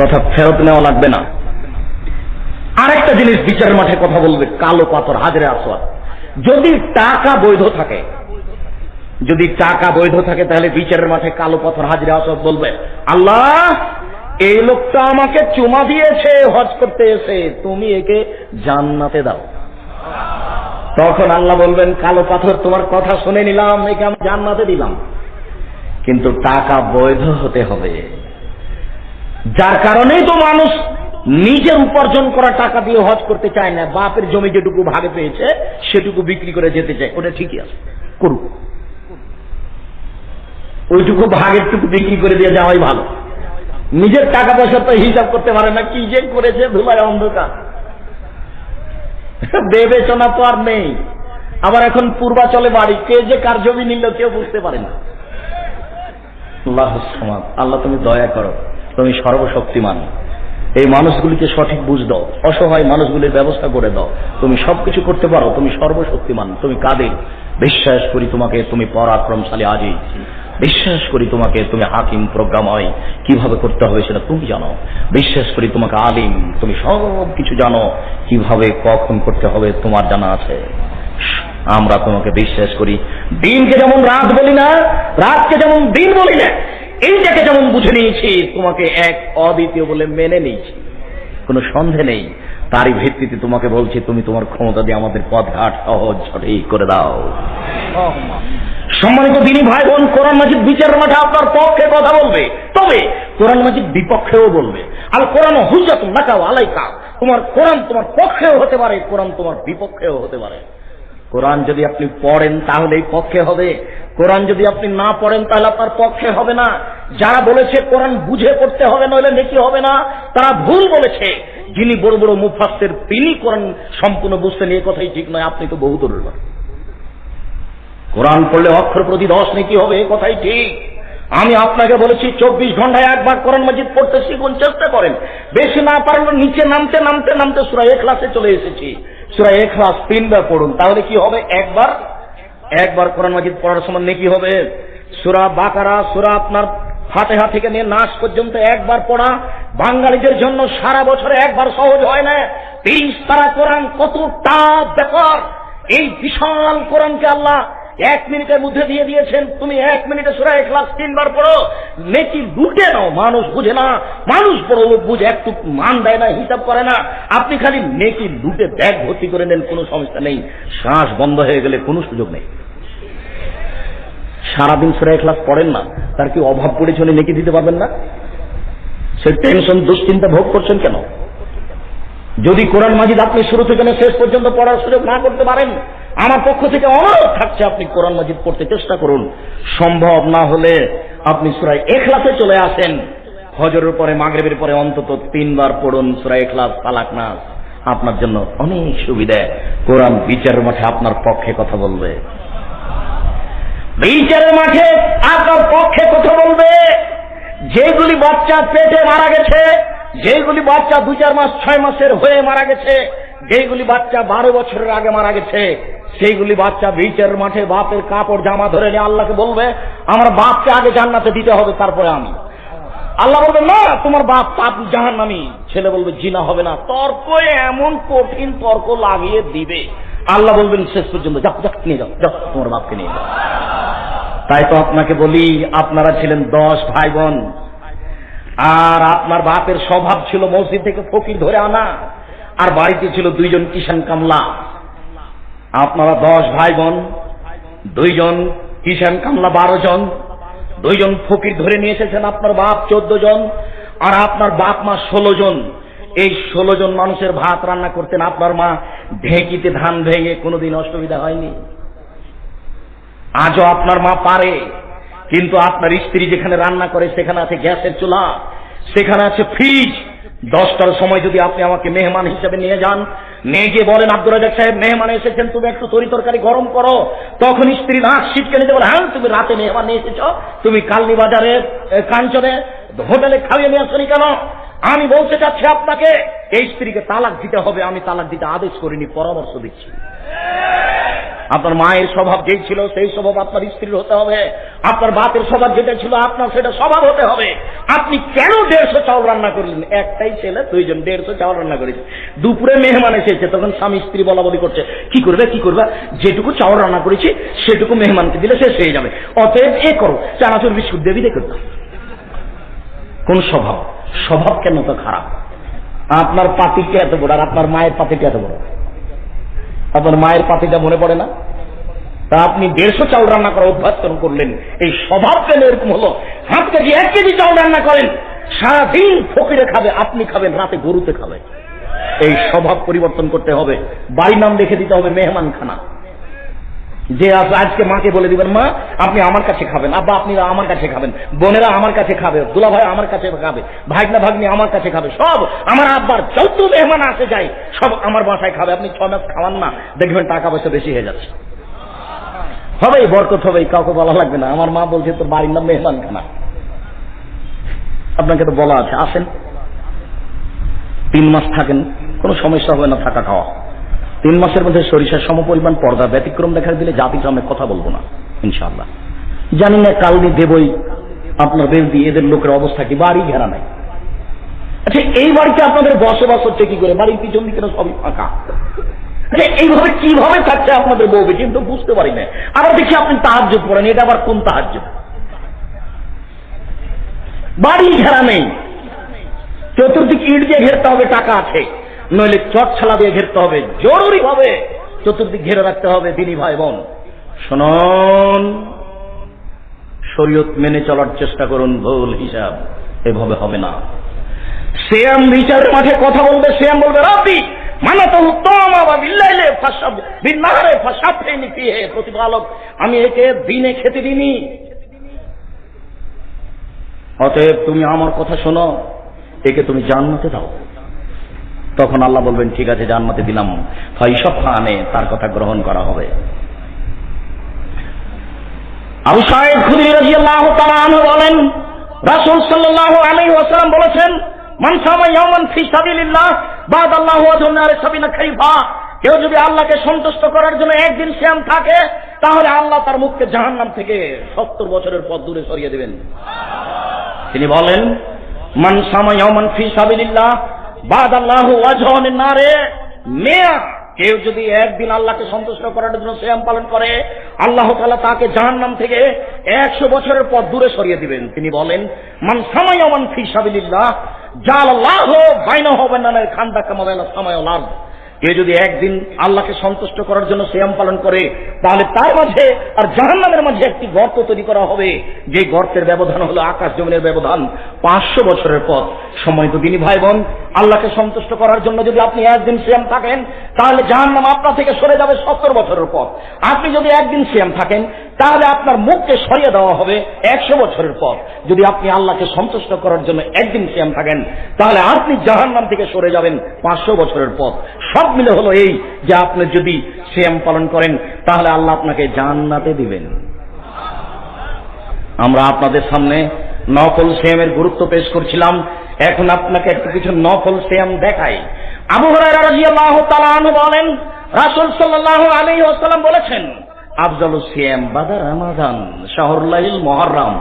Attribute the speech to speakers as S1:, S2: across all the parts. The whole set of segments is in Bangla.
S1: কথা ফেরত নেওয়া লাগবে না। আরেকটা জিনিস বিচারের মাঠে কথা বলবে, কালো পাথর, হাজরে আসওয়াদ। যদি টাকা বৈধ থাকে, যদি টাকা বৈধ থাকে, তাহলে বিচারের মাঠে কালো পাথর, হাজরে আসওয়াদ বলবে, আল্লাহ, এই লোকটা আমাকে চুমা দিয়েছে, হজ করতে এসে, তুমি একে জান্নাতে দাও। তখন আল্লাহ বলবেন, কালো পাথর, তোমার কথা শুনে নিলাম, একে আমি জান্নাতে দিলাম। কিন্তু টাকা বৈধ হতে হবে। যার কারণেই তো মানুষ নিজের উপার্জন করা টাকা দিয়ে হজ করতে চায় না, বাপের জমি যেটুকু ভাগে পেয়েছে, সেটুকু বিক্রি করে যেতে চায়। ওটা ঠিকই আছে। করুক। ওইটুকু ভাগের টুকু বিক্রি করে দিয়ে যাওয়াই ভালো। নিজের টাকা পয়সা তো হিসাব করতে পারে না, কি যে করেছে ধুলায় অন্ধকার। বিবেচনা তো আর নেই। আবার এখন পূর্বাচলে বাড়ি, কে যে কার জমি নিল কেউ বুঝতে পারে না। আল্লাহ আল্লাহ তুমি দয়া করো। তুমি সর্বশক্তিমান। এই মানুষগুলিকে সঠিক বুঝ দাও, অসহায় মানুষগুলির ব্যবস্থা করে দাও। তুমি সবকিছু করতে পারো, তুমি সর্বশক্তিমান, তুমি কাদের? বিশ্বাস করি তোমাকে তুমি পরাক্রমশালী আজই। বিশ্বাস করি তোমাকে তুমি হাকিম, প্রজ্ঞাময়। কীভাবে করতে হবে সেটা তুমি জানো। বিশ্বাস করি তোমাকে আলিম। তুমি সব কিছু জানো। কীভাবে, কখন করতে হবে তোমার জানা আছে। আমরা তোমাকে বিশ্বাস করি। দিনকে যেমন রাত বলি না, রাতকে যেমন দিন বলি না। এইটাকে যেমন বুঝে নিয়েছি, তোমাকে এক অদ্বিতীয় বলে মেনে নিয়েছি। কোনো সন্দেহ নেই, তারই ভিত্তিতে তোমাকে বলছি, তুমি তোমার ক্ষমতা দিয়ে আমাদের পথঘাট সহজ সঠিক করে দাও। সম্মানিত দিনী ভাই বোন কোরআন মাজিদ বিচার মাঠে আপনার পক্ষে কথা বলবে। তবে কোরআন মাজিদ বিপক্ষেও বলবে। আর কোরআন হুজাত নাকাও আলাইকা। তোমার কোরআন তোমার পক্ষেও হতে পারে, কোরআন তোমার বিপক্ষেও হতে পারে। কোরআন যদি আপনি পড়েন তাহলেই পক্ষে হবে। কোরআন যদি আপনি না পড়েন তাহলে আপনার পক্ষে হবে না। যারা বলেছে কোরআন বুঝে পড়তে হবে নইলে নেকি হবে না, তারা ভুল বলেছে। যিনি বড় বড় মুফাসের তিনি কোরআন সম্পূর্ণ বুঝতে নিয়ে কথাই ঠিক নয়, আপনি তো বহু দূর। কোরআন পড়লে অক্ষর প্রতি দশ নেকি হবে কথাই ঠিক। আমি আপনাকে বলেছি, চব্বিশ ঘন্টায় একবার কোরআন মজিদ পড়তে শিখুন, চেষ্টা করেন। বেশি না পারলে নিচে নামতে নামতে নামতে সুরা এক ক্লাসে চলে এসেছি। সুরা এক ক্লাস তিনবার পড়ুন, তাহলে কি হবে? একবার? একবার কোরআন মজিদ পড়ার সময় নেকি হবে? সুরা বাকারা, সুরা আপনার হাতে ফাতেহা থেকে নিয়ে নাচ পর্যন্ত একবার পড়া। বাঙালিদের জন্য সারা বছরে একবার সহজ হয় না। তিরিশ তারা কোরআন কতটা ব্যাপার এই বিশাল কোরআনকে আল্লাহ এক মিনিটের মধ্যে দিয়ে দিয়েছেন। তুমি এক মিনিটে সুরা এক লাখ তিনবার পড়ো। নেকি লুটে নাও, মানুষ বুঝে না। মানুষ বড় লোক বুঝে, একটু মান দেয় না, হিসাব করে না। আপনি খালি নেকি লুটে ব্যাগ ভর্তি করে নেন কোনো সমস্যা নেই। শ্বাস বন্ধ হয়ে গেলে কোনো সুযোগ নেই। সারাদিন সুরা এক লাখ পড়েন না, তার কি অভাব পড়েছে নেকি দিতে পারবেন না? সে টেনশন দুশ্চিন্তা ভোগ করছেন কেন? যদি কোরআন মাজিদ আপনি শুরু থেকে শেষ পর্যন্ত পড়ার সুযোগ না করতে পারেন, আমার পক্ষ থেকে অনুরোধ থাকছে আপনি কোরআন মাজিদ পড়তে চেষ্টা করুন। সম্ভব না হলে আপনি সুরাই এখলাসে চলে আসেন। হজরের পরে, মাগরেবের পরে অন্তত তিনবার পড়ুন সুরাই এখলাস পালাক নাস। আপনার জন্য অনেক সুবিধা। কোরআন বিচারের মাঠে আপনার পক্ষে কথা বলবে। বিচারের মাঠে আপনার পক্ষে কথা বলবে। যেগুলি বাচ্চা পেটে মারা গেছে যেগুলি বাচ্চা দু চার মাস, ছয় মাসের হয়ে মারা গেছে। যেগুলি বাচ্চা বারো বছরের আগে মারা গেছে। সেইগুলি বাচ্চা বিচারের মাঠে বাপের কাপড় জামা ধরে নিয়ে আল্লাহকে বলবে, আমার বাপকে আগে জান্নাতে দিতে হবে, তারপরে আমি। আল্লাহ বলবে, না, তোমার বাপ পাপ জাহান নামি ছেলে বলবে, জিনা হবে না। তর্ক এমন কঠিন তর্ক লাগিয়ে দিবে। আল্লাহ বলবেন, শেষ পর্যন্ত যাও যাও, নিয়ে যাও যাও, তোমার বাপকে নিয়ে যাও। তাই তো আপনাকে বলি, আপনারা ছিলেন দশ ভাই বোন। আর আপনার বাপের স্বভাব ছিল মসজিদ থেকে ফকির ধরে আনা, আর বাড়িতে ছিল দুইজন কিষান কামলা। আপনারা দশ ভাই বোন দুইজন কিষান কামলা বারো জন, দুইজন ফকির ধরে নিয়ে এসেছেন আপনার বাপ চোদ্দ জন, আর আপনার বাপ মা ষোলো জন। এই ষোলো জন মানুষের ভাত রান্না করতেন, আপনার মা ঢেঁকিতে ধান ভেঙে কোনোদিন অসুবিধা হয়নি। আজও আপনার মা পারে। কিন্তু আপনার স্ত্রী যেখানে রান্না করে, সেখানে আছে গ্যাসের চুলা, সেখানে আছে ফ্রিজ। দশটার সময় যদি আপনি আমাকে মেহমান হিসেবে নিয়ে যান, নিয়ে গিয়ে বলেন আব্দুল রাজাক সাহেব, মেহমান এসেছেন, তুমি একটু তরি তরকারি গরম করো। তখন স্ত্রী নাক শীতকে নিতে বলে হ্যাঁ তুমি রাতে মেহমান নিয়ে এসেছ, তুমি কালনি বাজারে কাঞ্চনে, হোটেলে খাইয়ে নিয়ে আসনি কেন? আমি বলতে চাচ্ছি আপনাকে, এই স্ত্রীকে তালাক দিতে হবে, আমি তালাক দিতে আদেশ করিনি, পরামর্শ দিচ্ছি। আপনার মায়ের স্বভাব যেই ছিল, সেই স্বভাব আপনার স্ত্রীর হতে হবে। আপনার বাপের স্বভাব যেটা ছিল, আপনার সেটা স্বভাব হতে হবে। আপনি কেন দেড়শো চাউল রান্না করলেন? একটাই ছেলে, দুইজন দেড়শো চাউল রান্না করেছে। দুপুরে মেহমান এসেছে, তখন স্বামী স্ত্রী বলা বলি করছে, কি করবে কি করবে? যেটুকু চাউল রান্না করেছি, সেটুকু মেহমানকে দিলে শেষ হয়ে যাবে। অতএব এ করো, চানাচুর বিস্কুট দেবী দেখে কোন স্বভাব? স্বভাব কেন তো খারাপ? আপনার পাতিটা এত বড়, আর আপনার মায়ের পাতিটা এত বড়। আপনার মায়ের পাতিটা মনে পড়ে না? তা আপনি দেড়শো চাউল রান্না করা অভ্যাস করলেন। এই স্বভাব কেন এরকম হলো, হাত কেজি এক কেজি চাউল রান্না করেন, সারাদিন ফকিরে খাবে, আপনি খাবেন, রাতে গরুতে খাবে। এই স্বভাব পরিবর্তন করতে হবে। বাড়ির নাম দেখে দিতে হবে মেহমান খানা যে আজকে মাকে বলে দিবেন, মা, আপনি আমার কাছে খাবেন। আব্বা, আপনি আমার কাছে খাবেন। বোনেরা আমার কাছে খাবে দুলা ভাই আমার কাছে খাবে ভাগনা ভাগ্নি আমার কাছে খাবে, সব আমার আব্বার যত মেহমান আসে যায়, সব আমার বাসায় খাবে। আপনি ছ মাস খাওয়ান না, দেখবেন টাকা পয়সা বেশি হয়ে যাচ্ছে। হবে বরকত হবে কাউকে বলা লাগবে না। আমার মা বলছে তো বাড়ির নাম মেহমান খানা। আপনাকে তো বলা আছে, আসেন। তিন মাস থাকেন, কোনো সমস্যা হবে না, থাকা খাওয়া। তিন মাসের মধ্যে সরিষার সমপরিমাণ পর্দা ব্যতিক্রম দেখা দিলে জাতি সামনে কথা বলব না, ইনশাআল্লাহ। জানি না কাল দিয়ে দেবই আপনার বেলদি এদের লোকের অবস্থা কি, বাড়ি ঘেরা নাই। আচ্ছা এই বাড়িতে আপনাদের বসবাস হচ্ছে কি করে? বাড়ির পিছন দিকে সবই ফাঁকা। আচ্ছা এইভাবে কীভাবে থাকছে আপনাদের বউ বেশি তো বুঝতে পারি না। আবার দেখি আপনি তাহার্য করেন এটা আবার কোন তাহার্য বাড়ি ঘেরা নেই। চতুর্দিক ইট দিয়ে ঘেরতে হবে, টাকা আছে। নইলে চট ছালা দিয়ে ঘেরতে হবে। জরুরি ভাবে চতুর্দিক ঘিরে রাখতে হবে দিনী ভাই বোন। শুনুন, শরীয়ত মেনে চলার চেষ্টা করুন, ভুল হিসাব এভাবে হবে না। শ্যাম বিচারের মাঠে কথা বলবে, শ্যাম বলবে রাবি তো উত্তম বা বিল্লাইলে ফাঁসাব বিল্লাহারে ফাঁসাব ফেনি হে প্রতিপালক, আমি একে দিনে খেতে দিনি অতএব তুমি আমার কথা শোনো, একে তুমি জান্নাতে দাও। তখন আল্লাহ বলবেন, ঠিক আছে, জান্নাতে দিলাম। ফাইসব খানে তার কথা গ্রহণ করা হবে। আবু সাহেব খুদি রাজিয়াল্লাহু তাআলা বলেন, রাসূল সাল্লাল্লাহু আলাইহি ওয়াসাল্লাম বলেছেন, মান সামা ইয়াওমান ফি সাবিলিল্লাহ বাদ আল্লাহু আযনার সাবিনা খাইফা। কেউ যদি আল্লাহকে সন্তুষ্ট করার জন্য একদিন শ্যাম থাকে, তাহলে আল্লাহ তার মুখকে জাহান্নাম থেকে সত্তর বছরের পথ দূরে সরিয়ে দেবেন। তিনি বলেন, মান সামা ইয়াওমান ফি সাবিলিল্লাহ কেউ যদি একদিন আল্লাহকে সন্তুষ্ট করার জন্য শ্যাম পালন করে, আল্লাহ তালা তাকে জাহান্নাম থেকে একশো বছরের পর দূরে সরিয়ে দিবেন। তিনি বলেন, মান সামায়মান ফি সাবিলিল্লাহ, জাল আল্লাহ বাইনা হবে না খান্দা কামাবেলা সামায় লাভ কেউ যদি একদিন আল্লাহকে সন্তুষ্ট করার জন্য শ্যাম পালন করে, তাহলে তার মাঝে আর জাহান্নামের মাঝে একটি গর্ত তৈরি করা হবে। যে গর্তের ব্যবধান হলো আকাশ জমিনের ব্যবধান। পাঁচশো বছরের পথ। সময় তো দিনী ভাই বোন আল্লাহকে সন্তুষ্ট করার জন্য যদি আপনি একদিন শ্যাম থাকেন, তাহলে জাহান্নাম আপনার থেকে সরে যাবে সত্তর বছরের পথ। আপনি যদি একদিন শ্যাম থাকেন, তাহলে আপনার মুখকে সরিয়ে দেওয়া হবে একশো বছরের পর যদি আপনি আল্লাহকে সন্তুষ্ট করার জন্য একদিন শ্যাম থাকেন, তাহলে আপনি জাহান্নাম থেকে সরে যাবেন পাঁচশো বছরের পর সব মিলে হলো এই যে আপনি যদি শ্যাম পালন করেন, তাহলে আল্লাহ আপনাকে জান্নাতে দিবেন। আমরা আপনাদের সামনে নফল শ্যামের গুরুত্ব পেশ করছিলাম। এখন আপনাকে একটু কিছু নফল শ্যাম দেখাই। আবু আনহু বলেন, রাসূল সাল্লাল্লাহু আলাইহি ওয়াসাল্লাম বলেছেন, আফজালু সিয়াম বাদা রামাদান শাহরুল্লাহিল মুহররম।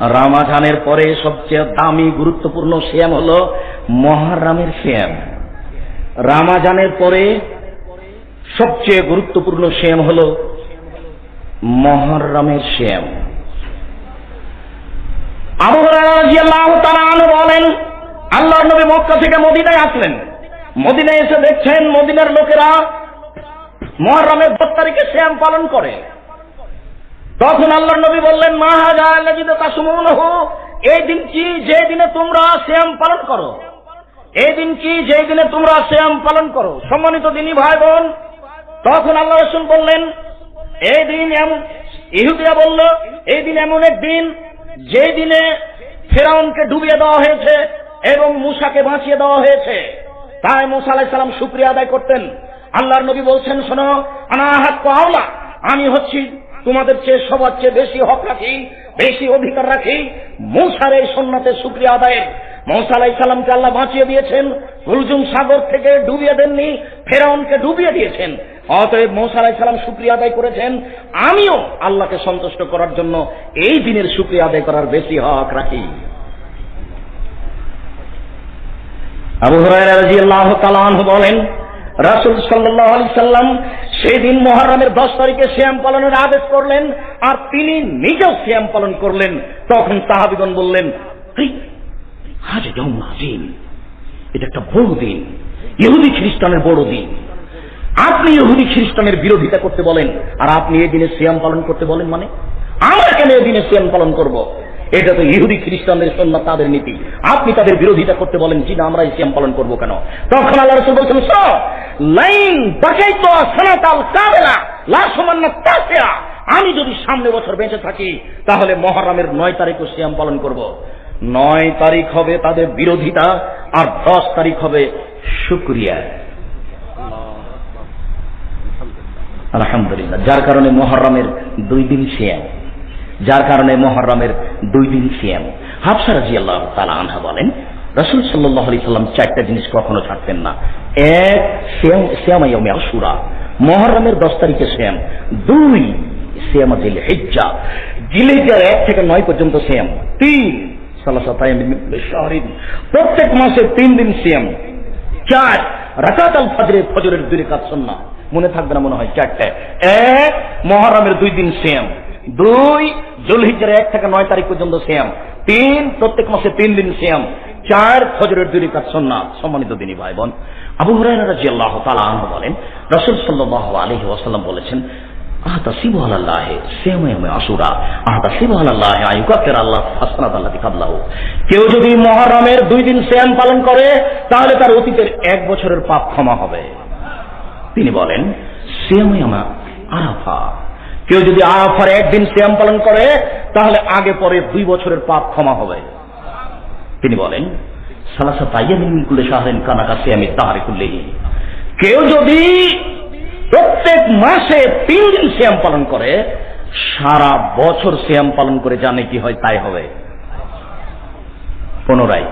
S1: রামাজানের পরে সবচেয়ে দামি, গুরুত্বপূর্ণ শ্যাম হলো মহারামের শ্যাম। রামাজানের পরে সবচেয়ে গুরুত্বপূর্ণ শ্যাম হলো মহরমের শ্যাম। আবু বলেন, আল্লাহর নবী মক্কা থেকে মদিনায় আসলেন। মদিনায় এসে দেখছেন মদিনার লোকেরা মহরমের দশ তারিখে শ্যাম পালন করে। তখন আল্লাহর নবী বললেন, মা হাজা আল্লাহ তাসুমুনহু, এই দিন কি যে দিনে তোমরা শ্যাম পালন করো? এই দিন কি যে দিনে তোমরা শ্যাম পালন করো? সম্মানিত দিনী ভাই বোন তখন আল্লাহ রসুল বললেন, এই দিন ইহুদিরা বলল, এই দিন এমন এক দিন যে দিনে ফেরাউনকে ডুবিয়ে দেওয়া হয়েছে এবং মুসাকে বাঁচিয়ে দেওয়া হয়েছে, তাই মুসা আলাহ সালাম শুক্রিয়া আদায় করতেন। আল্লাহর নবী বলছেন, শোনো আনাহাত আওলা, আমি হচ্ছি তোমাদের চেয়ে সবার চেয়ে বেশি হক রাখি, বেশি অধিকার রাখি। মুসার এই সন্ন্যতের শুক্রিয়া আদায়ের। মৌসা আলাই সাল্লামকে আল্লাহ বাঁচিয়ে দিয়েছেন, হুলজুম সাগর থেকে ডুবিয়ে দেননি, ফেরাউনকে ডুবিয়ে দিয়েছেন। অতএব মৌসা আলাই সাল্লাম শুক্রিয়া আদায় করেছেন। আমিও আল্লাহকে সন্তুষ্ট করার জন্য এই দিনের শুক্রিয়া আদায় করার বেশি হক রাখি। আবু তাআলা আনহু বলেন রাসূল সাল্লাল্লাহু আলাইহি সাল্লাম সেই দিন মুহররমের 10 তারিখে সিয়াম পালনের আদেশ করলেন আর তিনি নিজেও শ্যাম পালন করলেন। তখন সাহাবীগণ বললেন "এই, আজ ইয়াউম আজিম এটা একটা বড় দিন। ইহুদি খ্রিস্টানের বড় দিন। আপনি ইহুদি খ্রিস্টানের বিরোধিতা করতে বলেন, আর আপনি এই দিনে সিয়াম পালন করতে বলেন মানে? আমরা কেন এই দিনে সিয়াম পালন করব? এটা তো ইহুদি খ্রিস্টানদের সন্না তাদের নীতি। আপনি তাদের বিরোধিতা করতে বলেন, জি না আমরা এই সিয়াম পালন করব কেন? তখন আল্লাহ আমি যদি সামনে বছর বেঁচে থাকি, তাহলে মহরমের নয় তারিখও সিয়াম পালন করব। নয় তারিখ হবে তাদের বিরোধিতা, আর দশ তারিখ হবে শুক্রিয়া। আলহামদুলিল্লাহ। যার কারণে মহরমের দুই দিন সিয়াম। যার কারণে মহরমের দুই দিন সিয়াম। হাফসা রাজি তালা আনহা বলেন, রসুল সাল্লাহ আলি সাল্লাম চারটা জিনিস কখনো ছাড়তেন না। এক শ্যাম শ্যামাইয়মে আসুরা মহরমের দশ তারিখে শ্যাম দুই শ্যামা জিল হিজ্জা জিলেজার এক থেকে নয় পর্যন্ত শ্যাম তিন প্রত্যেক মাসে তিন দিন শ্যাম চার, রাকাত আল ফাজরে ফজরের দুই রেখাত সন্না মনে থাকবে না মনে হয়, চারটে। এক, মহরমের দুই দিন শ্যাম দুই জুলহিজের এক থেকে নয় তারিখ পর্যন্ত শ্যাম তিন, প্রত্যেক মাসে তিন দিন শ্যাম চার, ফজরের দুই রেখাত সন্না সম্মানিত দিনী ভাই বোন আবু হুরায়রা রাদিয়াল্লাহু তাআলা আনহু বলেন, রাসূল সাল্লাল্লাহু আলাইহি ওয়াসাল্লাম বলেছেন আল্লাহ হাসনাত আল্লাতি কাবলাহু। কেউ যদি মুহররমের দুই দিন সিয়াম পালন করে, তাহলে তার অতীতের এক বছরের পাপ ক্ষমা হবে। তিনি বলেন, সিয়ামে আরাফা। কেউ যদি আরাফার একদিন সিয়াম পালন করে, তাহলে আগে পরে দুই বছরের পাপ ক্ষমা হবে। তিনি বলেন, সালাসা তাইয়ামিন শাহরিন কানাকা সিয়ামি তাহারে কেউ যদি প্রত্যেক মাসে তিন দিন শ্যাম পালন করে, সারা বছর শ্যাম পালন করে জানে কি হয় তাই হবে। পুনরায়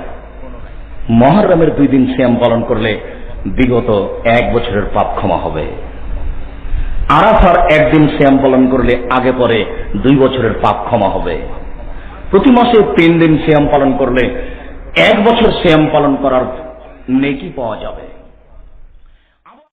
S1: মহরমের দুই দিন শ্যাম পালন করলে বিগত এক বছরের পাপ ক্ষমা হবে। আরাফার একদিন শ্যাম পালন করলে আগে পরে দুই বছরের পাপ ক্ষমা হবে। প্রতি মাসে তিন দিন শ্যাম পালন করলে এক বছর শ্যাম পালন করার নেকি পাওয়া যাবে।